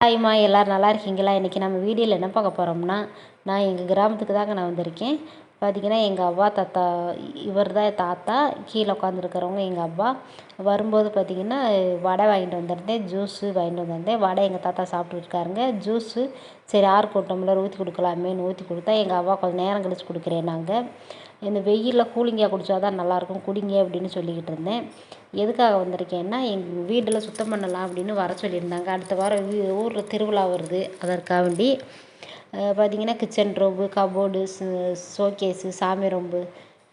ஹாய்மா எல்லோரும் நல்லா இருக்கீங்களா? இன்றைக்கி நம்ம வீடியோவில் என்ன பார்க்க போகிறோம்னா நான் எங்கள் கிராமத்துக்கு தாங்க நான் வந்திருக்கேன். பார்த்தீங்கன்னா எங்கள் அவ்வா தாத்தா இவர் தான் தாத்தா. கீழே உட்காந்துருக்கிறவங்க எங்கள் அப்பா. வரும்போது பார்த்தீங்கன்னா வடை வாங்கிட்டு வந்திருந்தேன். ஜூஸு வாங்கிட்டு வந்திருந்தேன். வடை எங்கள் தாத்தா சாப்பிட்டுருக்காருங்க. ஜூஸு சரி ஆறு கூட்டம்ல ஊற்றி கொடுக்கலாமேன்னு ஊற்றி கொடுத்தா எங்கள் அவ்வா கொஞ்சம் நேரம் கழித்து கொடுக்குறேன் நாங்கள் இந்த வெயிலில் கூலிங்காக குடித்தா தான் நல்லாயிருக்கும் குடிங்க அப்படின்னு சொல்லிக்கிட்டு இருந்தேன். எதுக்காக வந்திருக்கேன்னா எங்கள் வீட்டில் சுத்தம் பண்ணலாம் அப்படின்னு வர சொல்லியிருந்தாங்க. அடுத்த வாரம் ஊரில் திருவிழா வருது அதற்காக வேண்டி. பார்த்திங்கன்னா கிச்சன் ரூம்பு கபோர்டு ஷோகேஸு சாமி ரூம்பு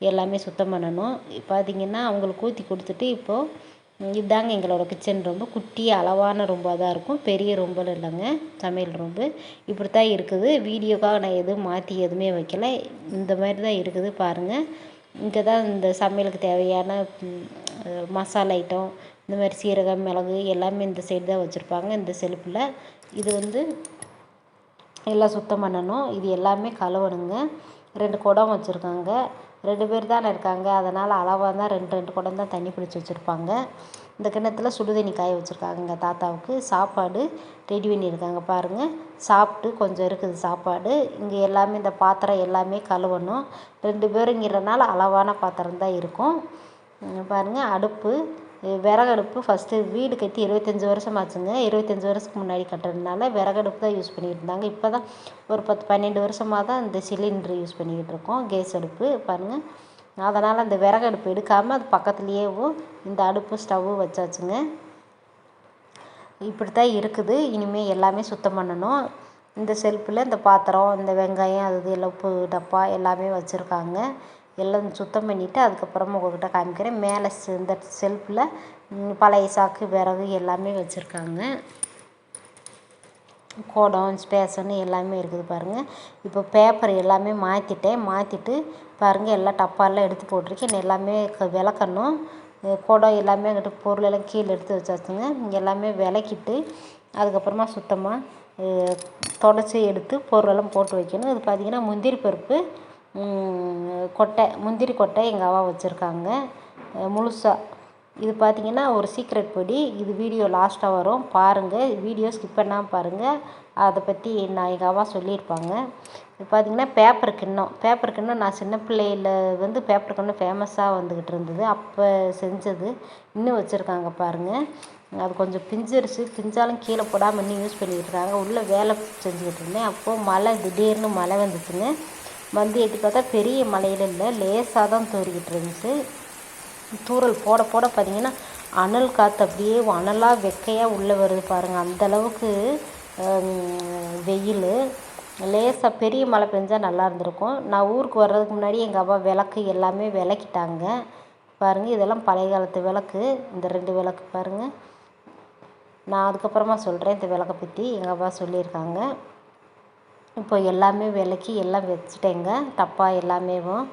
எல்லாமே சுத்தம் பண்ணணும். பார்த்திங்கன்னா அவங்களுக்கு ஊற்றி கொடுத்துட்டு இப்போது இதுதாங்க எங்களோட கிச்சன் ரொம்ப குட்டி அளவான ரொம்பாக தான் இருக்கும். பெரிய ரொம்பலாம் இல்லைங்க சமையல் ரொம்ப. இப்படி தான் இருக்குது. வீடியோக்காக நான் எதுவும் மாற்றி எதுவுமே வைக்கல. இந்த மாதிரி தான் இருக்குது பாருங்கள் இங்கே தான் இந்த சமையலுக்கு தேவையான மசாலா ஐட்டம் இந்த மாதிரி சீரகம் மிளகு எல்லாமே இந்த சைடு தான் வச்சுருப்பாங்க இந்த செல்ஃபில். இது வந்து எல்லாம் சுத்தம் பண்ணணும். இது எல்லாமே கழுவணுங்க. ரெண்டு குடம் வச்சுருக்காங்க. ரெண்டு பேர் தானே இருக்காங்க. அதனால் அளவாக தான் ரெண்டு ரெண்டு குடம் தான் தண்ணி பிடிச்சி வச்சுருப்பாங்க. இந்த கிண்ணத்துல சுடு தண்ணி காய வச்சுருக்காங்க எங்கள் தாத்தாவுக்கு. சாப்பாடு ரெடி பண்ணியிருக்காங்க பாருங்கள் சாப்பிட்டு கொஞ்சம் இருக்குது சாப்பாடு. இங்கே எல்லாமே இந்த பாத்திரம் எல்லாமே கழுவணும். ரெண்டு பேருங்கிறனால அளவான பாத்திரம் தான் இருக்கும். பாருங்கள் அடுப்பு. விறகடுப்பு ஃபஸ்ட்டு வீடு கட்டி இருபத்தஞ்சி வருஷம் ஆச்சுங்க இருபத்தஞ்சி வருஷத்துக்கு முன்னாடி கட்டுறதுனால விறகடுப்பு தான் யூஸ் பண்ணிகிட்டு இருந்தாங்க. இப்போ தான் ஒரு பத்து பன்னெண்டு வருஷமாக தான் இந்த சிலிண்ட்ரு யூஸ் பண்ணிக்கிட்டு இருக்கோம். கேஸ் அடுப்பு பாருங்கள் அதனால் அந்த விறகடுப்பு எடுக்காமல் அது பக்கத்துலேயேவும் இந்த அடுப்பு ஸ்டவ்வும் வச்சாச்சுங்க. இப்படி தான் இருக்குது. இனிமேல் எல்லாமே சுத்தம் பண்ணணும். இந்த செல்ஃபில் இந்த பாத்திரம் இந்த வெங்காயம் அது இது எல்லாம் உப்பு டப்பா எல்லாமே வச்சுருக்காங்க. எல்லாம் சுத்தம் பண்ணிவிட்டு அதுக்கப்புறமா உங்கள்கிட்ட காமிக்கிறேன். மேலே இந்த செல்ஃபில் பழைய சாக்கு விறகு எல்லாமே வச்சுருக்காங்க. குடம் ஸ்பேஷனு எல்லாமே இருக்குது பாருங்கள் இப்போ பேப்பர் எல்லாமே மாற்றிட்டேன் மாற்றிட்டு பாருங்கள் எல்லாம் டப்பாலாம் எடுத்து போட்டிருக்கேன். எல்லாமே விளக்கணும். குடம் எல்லாமே அங்கிட்ட பொருள் எல்லாம் கீழே எடுத்து வச்சாச்சுங்க. எல்லாமே விளக்கிட்டு அதுக்கப்புறமா சுத்தமாக தொடச்சி எடுத்து பொருளெல்லாம் போட்டு வைக்கணும். இது பார்த்திங்கன்னா முந்திரி பருப்பு கொட்டை முந்திரி கொட்டை எங்கள் அவா வச்சுருக்காங்க. முழுசாக இது பார்த்திங்கன்னா ஒரு சீக்ரெட் பொடி. இது வீடியோ லாஸ்ட்டாக வரும். பாருங்கள் வீடியோ ஸ்கிப் பண்ணாமல் பாருங்கள் அதை பற்றி நான் எங்கள் அவா சொல்லியிருப்பாங்க. இது பார்த்திங்கன்னா பேப்பர் கிண்ணம் பேப்பர் கிண்ணம் நான் சின்ன பிள்ளையில் வந்து பேப்பர் கிண்ணம் ஃபேமஸாக வந்துக்கிட்டு இருந்தது. அப்போ செஞ்சது. இன்னும் வச்சுருக்காங்க பாருங்கள் அது கொஞ்சம் பிஞ்சிருச்சு. பிஞ்சாலும் கீழே போடாமல் இன்னும் யூஸ் பண்ணிக்கிட்டு இருக்காங்க. உள்ளே வேலை செஞ்சுக்கிட்டு இருந்தேன். அப்போது மழை திடீர்னு மழை வந்துச்சுங்க. வந்து எட்டி பார்த்தா பெரிய மலையில் இல்லை லேசாக தான் தூறிக்கிட்டு இருந்துச்சு. தூறல் போட போட பார்த்தீங்கன்னா அனல் காற்று அப்படியே அனலாக வெக்கையாக உள்ளே வருது பாருங்கள் அந்தளவுக்கு வெயில். லேசாக பெரிய மழை பெஞ்சால் நல்லா இருந்திருக்கும். நான் ஊருக்கு வர்றதுக்கு முன்னாடி எங்கள் அப்பா விளக்கு எல்லாமே விளக்கிட்டாங்க. பாருங்கள் இதெல்லாம் பழைய காலத்து விளக்கு. இந்த ரெண்டு விளக்கு பாருங்கள் நான் அதுக்கப்புறமா சொல்கிறேன் இந்த விளக்கை பற்றி எங்கள் அப்பா சொல்லியிருக்காங்க. இப்போ எல்லாமே விளக்கி எல்லாம் வச்சுட்டேங்க. டப்பா எல்லாமேவும்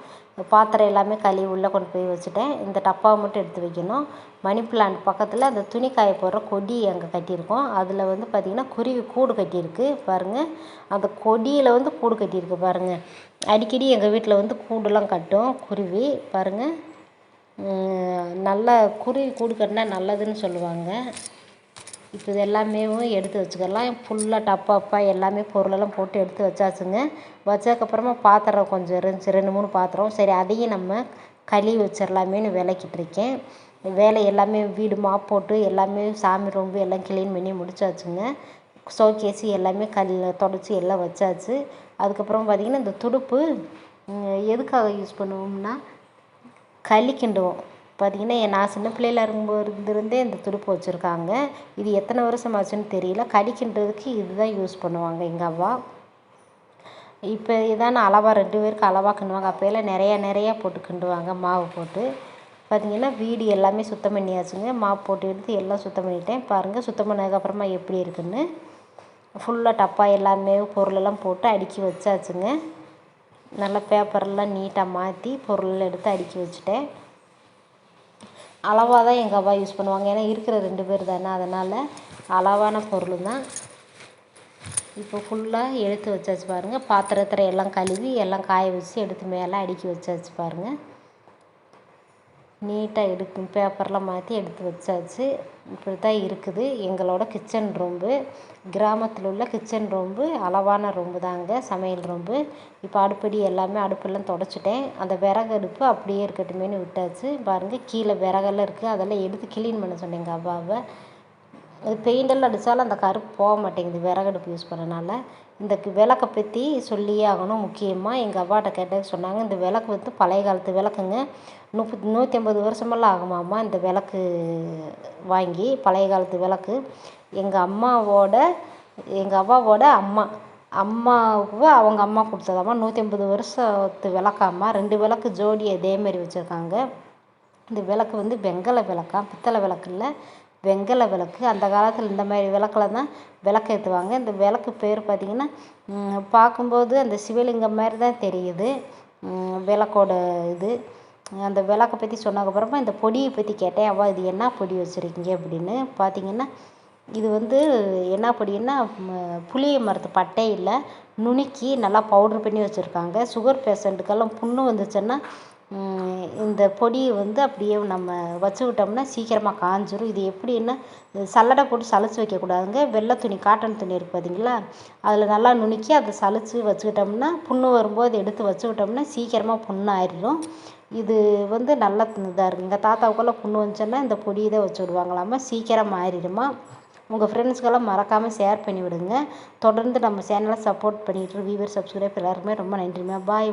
பாத்திரம் எல்லாமே கழுவி உள்ளே கொண்டு போய் வச்சுட்டேன். இந்த டப்பாவை மட்டும் எடுத்து வைக்கணும். மணி பிளான்ட் பக்கத்தில் அந்த துணி காய போடுற கொடி அங்கே கட்டியிருக்கோம். அதில் வந்து பார்த்திங்கன்னா குருவி கூடு கட்டியிருக்கு. பாருங்கள் அந்த கொடியில் வந்து கூடு கட்டியிருக்கு பாருங்கள் அடிக்கடி எங்கள் வீட்டில் வந்து கூடுலாம் கட்டும். குருவி பாருங்கள் நல்லா குருவி கூடு கட்டினா நல்லதுன்னு சொல்லுவாங்க. இப்போ இது எல்லாமே எடுத்து வச்சுக்கலாம். ஃபுல்லாக டப்பாப்பா எல்லாமே பொருளெல்லாம் போட்டு எடுத்து வச்சாச்சுங்க. வச்சதுக்கப்புறமா பாத்திரம் கொஞ்சம் இருந்துச்சு. ரெண்டு மூணு பாத்திரம். சரி அதையும் நம்ம கழுவி வச்சிடலாமேன்னு விளக்கிட்ருக்கேன் வேலை எல்லாமே வீடு மாப் போட்டு எல்லாமே சாமி ரூம்பு எல்லாம் க்ளீன் பண்ணி முடிச்சாச்சுங்க. ஷோகேஸு எல்லாமே கல் தொடச்சி எல்லாம் வச்சாச்சு. அதுக்கப்புறம் பார்த்திங்கன்னா இந்த துடுப்பு எதுக்காக யூஸ் பண்ணுவோம்னா களி கிண்டுவோம் பார்த்திங்கன்னா நான் சின்ன பிள்ளையில இருக்கும்போது இருந்தே இந்த துடுப்பு வச்சுருக்காங்க. இது எத்தனை வருஷம் ஆச்சுன்னு தெரியல. கடிக்கின்றதுக்கு இதுதான் யூஸ் பண்ணுவாங்க எங்கள் அவ்வா இப்போ இதான் அளவாக ரெண்டு பேருக்கு அளவாக கிண்டுவாங்க. அப்போயெல்லாம் நிறையா நிறையா போட்டு கிண்டுவாங்க. மாவு போட்டு. பார்த்திங்கன்னா வீடு எல்லாமே சுத்தம் பண்ணியாச்சுங்க. மாவு போட்டு எடுத்து எல்லாம் சுத்தம் பண்ணிட்டேன். பாருங்கள் சுத்தம் பண்ணதுக்கப்புறமா எப்படி இருக்குன்னு. ஃபுல்லாக டப்பா எல்லாமே பொருளெல்லாம் போட்டு அடுக்கி வச்சாச்சுங்க. நல்லா பேப்பரெல்லாம் நீட்டாக மாற்றி பொருள் எடுத்து அடுக்கி வச்சுட்டேன். அளவாக தான் எங்கள் அப்பா யூஸ் பண்ணுவாங்க. ஏன்னா இருக்கிற ரெண்டு பேர் தானே அதனால் அளவான பொருள் தான். இப்போ ஃபுல்லாக எடுத்து வச்சாச்சு பாருங்கள் பாத்திரத்தில் எல்லாம் கழுவி எல்லாம் காய வச்சு எடுத்து மேலே அடுக்கி வச்சாச்சு பாருங்கள் நீட்டாக எடுக்கும். பேப்பர்லாம் மாற்றி எடுத்து வச்சாச்சு. இப்படி தான் இருக்குது. எங்களோட கிச்சன் ரூம்பு கிராமத்தில் உள்ள கிச்சன் ரூம்பு அளவான ரூம்பு தாங்க சமையல் ரூம்பு. இப்போ அடுப்படி எல்லாமே அடுப்பெல்லாம் துடச்சிட்டேன். அந்த விறகு அடுப்பு அப்படியே இருக்கட்டுமேனு விட்டாச்சு. பாருங்கள் கீழே விறகெல்லாம் இருக்குது அதெல்லாம் எடுத்து க்ளீன் பண்ண சொன்னேன் எங்கள் அது பெயிண்டெல்லாம் அடித்தாலும் அந்த கருப்பு போக மாட்டேங்குது. விறகடுப்பு யூஸ் பண்ணனால. இந்த விளக்க பற்றி சொல்லியே ஆகணும் முக்கியமாக எங்கள் அவ்வாட்ட கேட்டதுக்கு சொன்னாங்க இந்த விளக்கு வந்து பழைய காலத்து விளக்குங்க. முப்பத் நூற்றி ஐம்பது வருஷமெல்லாம் ஆகுமாம்மா இந்த விளக்கு வாங்கி பழைய காலத்து விளக்கு. எங்கள் அம்மாவோட எங்கள் அவ்வாவோட அம்மா. அம்மாவுக்கு அவங்க அம்மா கொடுத்ததாம்மா. நூற்றி ஐம்பது வருஷத்து விளக்காம்மா. ரெண்டு விளக்கு ஜோடி அதேமாரி வச்சுருக்காங்க. இந்த விளக்கு வந்து வெங்கல விளக்கா பித்தளை விளக்கு இல்லை. வெங்கல விளக்கு. அந்த காலத்தில் இந்த மாதிரி விளக்கில் தான் விளக்கு ஏற்றுவாங்க இந்த விளக்கு பேர் பார்த்திங்கன்னா பார்க்கும்போது அந்த சிவலிங்கம் மாதிரி தான் தெரியுது. விளக்கோட இது. அந்த விளக்கை பற்றி சொன்னதுக்கப்புறமா இந்த பொடியை பற்றி கேட்டேன். அவ்வா இது என்ன பொடி வச்சுருக்கீங்க? அப்படின்னு பார்த்திங்கன்னா இது வந்து என்ன பொடின்னா புளிய மரத்து பட்டையில் நுணுக்கி நல்லா பவுட்ரு பண்ணி வச்சுருக்காங்க. சுகர் பேஷண்ட்டுக்கெல்லாம் புண்ணு வந்துச்சுன்னா இந்த பொடியை வந்து அப்படியே நம்ம வச்சுக்கிட்டோம்னா சீக்கிரமாக காஞ்சிரும். இது எப்படின்னா சல்லடை போட்டு சலிச்சு வைக்கக்கூடாதுங்க. வெள்ளை துணி காட்டன் துணி இருக்குது பார்த்தீங்களா அதில் நல்லா நுணுக்கி அதை சலிச்சு வச்சுக்கிட்டோம்னா புண்ணு வரும்போது எடுத்து வச்சுக்கிட்டோம்னா சீக்கிரமாக புண்ணு ஆயிடும் இது வந்து நல்ல இதாக இருக்குது எங்கள் தாத்தாவுக்கெல்லாம் புண்ணு வந்துச்சுன்னா இந்த பொடியை தான் வச்சு விடுவாங்களாமா? சீக்கிரம் ஆறிடுமா? உங்கள் ஃப்ரெண்ட்ஸ்க்கெல்லாம் மறக்காமல் ஷேர் பண்ணி விடுங்க. தொடர்ந்து நம்ம சேனலை சப்போர்ட் பண்ணிட்டு வியூவர் சப்ஸ்கிரைப் எல்லாருக்குமே ரொம்ப நன்றிம்மா. பாய்